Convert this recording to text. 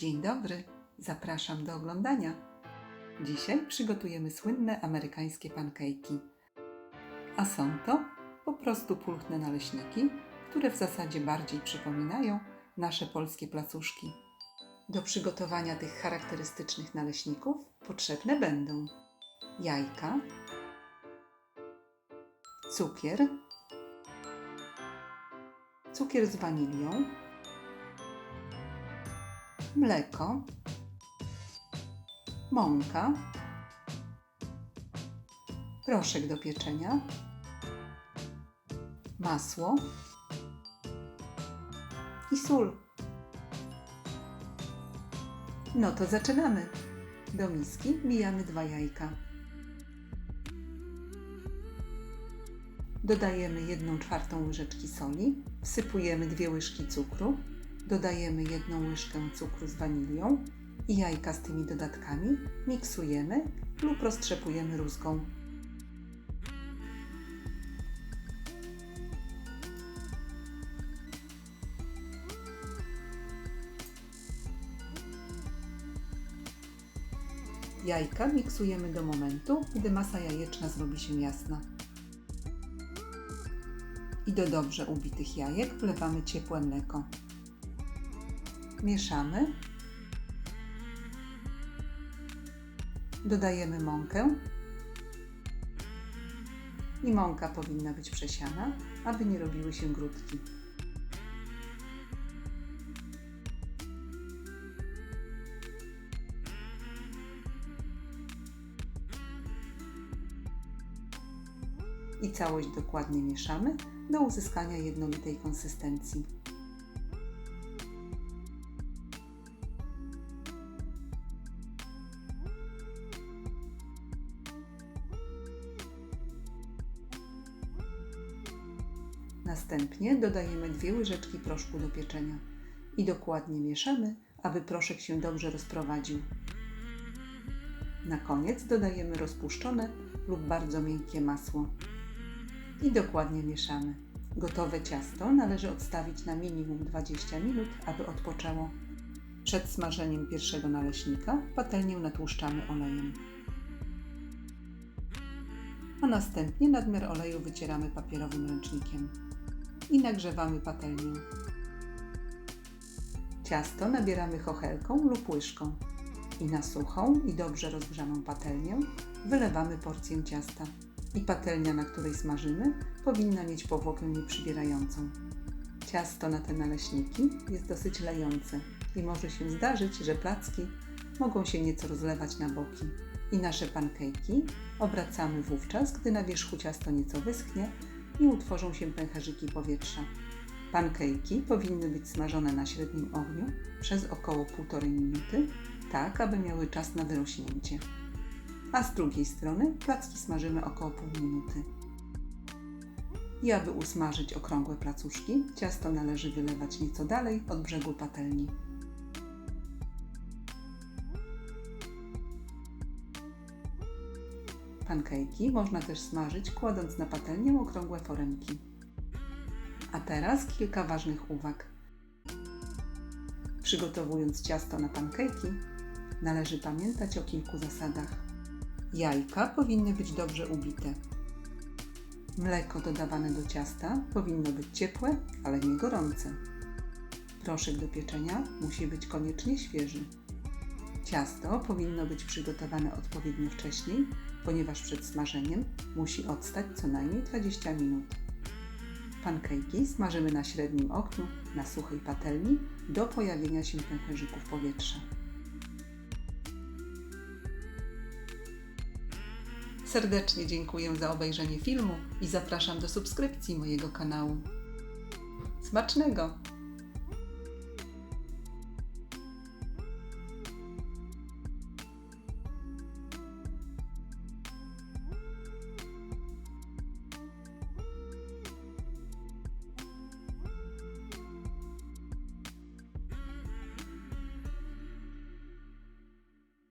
Dzień dobry, zapraszam do oglądania. Dzisiaj przygotujemy słynne amerykańskie pankejki. A są to po prostu pulchne naleśniki, które w zasadzie bardziej przypominają nasze polskie placuszki. Do przygotowania tych charakterystycznych naleśników potrzebne będą jajka, cukier, cukier z wanilią, mleko, mąka, proszek do pieczenia, masło i sól. No to zaczynamy. Do miski mijamy dwa jajka. Dodajemy 1 czwartą łyżeczki soli, wsypujemy dwie łyżki cukru, dodajemy jedną łyżkę cukru z wanilią i jajka z tymi dodatkami miksujemy lub roztrzepujemy rózgą. Jajka miksujemy do momentu, gdy masa jajeczna zrobi się jasna. I do dobrze ubitych jajek wlewamy ciepłe mleko. Mieszamy. Dodajemy mąkę. I mąka powinna być przesiana, aby nie robiły się grudki. I całość dokładnie mieszamy do uzyskania jednolitej konsystencji. Następnie dodajemy dwie łyżeczki proszku do pieczenia i dokładnie mieszamy, aby proszek się dobrze rozprowadził. Na koniec dodajemy rozpuszczone lub bardzo miękkie masło i dokładnie mieszamy. Gotowe ciasto należy odstawić na minimum 20 minut, aby odpoczęło. Przed smażeniem pierwszego naleśnika patelnię natłuszczamy olejem. A następnie nadmiar oleju wycieramy papierowym ręcznikiem i nagrzewamy patelnię. Ciasto nabieramy chochelką lub łyżką i na suchą i dobrze rozgrzaną patelnię wylewamy porcję ciasta. I patelnia, na której smażymy, powinna mieć powłokę nieprzybierającą. Ciasto na te naleśniki jest dosyć lejące i może się zdarzyć, że placki mogą się nieco rozlewać na boki. I nasze pankejki obracamy wówczas, gdy na wierzchu ciasto nieco wyschnie i utworzą się pęcherzyki powietrza. Pankejki powinny być smażone na średnim ogniu przez około 1,5 minuty, tak aby miały czas na wyrośnięcie. A z drugiej strony placki smażymy około pół minuty. I aby usmażyć okrągłe placuszki, ciasto należy wylewać nieco dalej od brzegu patelni. Pankejki można też smażyć kładąc na patelnię okrągłe foremki. A teraz kilka ważnych uwag. Przygotowując ciasto na pankejki, należy pamiętać o kilku zasadach. Jajka powinny być dobrze ubite. Mleko dodawane do ciasta powinno być ciepłe, ale nie gorące. Proszek do pieczenia musi być koniecznie świeży. Ciasto powinno być przygotowane odpowiednio wcześniej, ponieważ przed smażeniem musi odstać co najmniej 20 minut. Pankejki smażymy na średnim ogniu na suchej patelni do pojawienia się pęcherzyków powietrza. Serdecznie dziękuję za obejrzenie filmu i zapraszam do subskrypcji mojego kanału. Smacznego!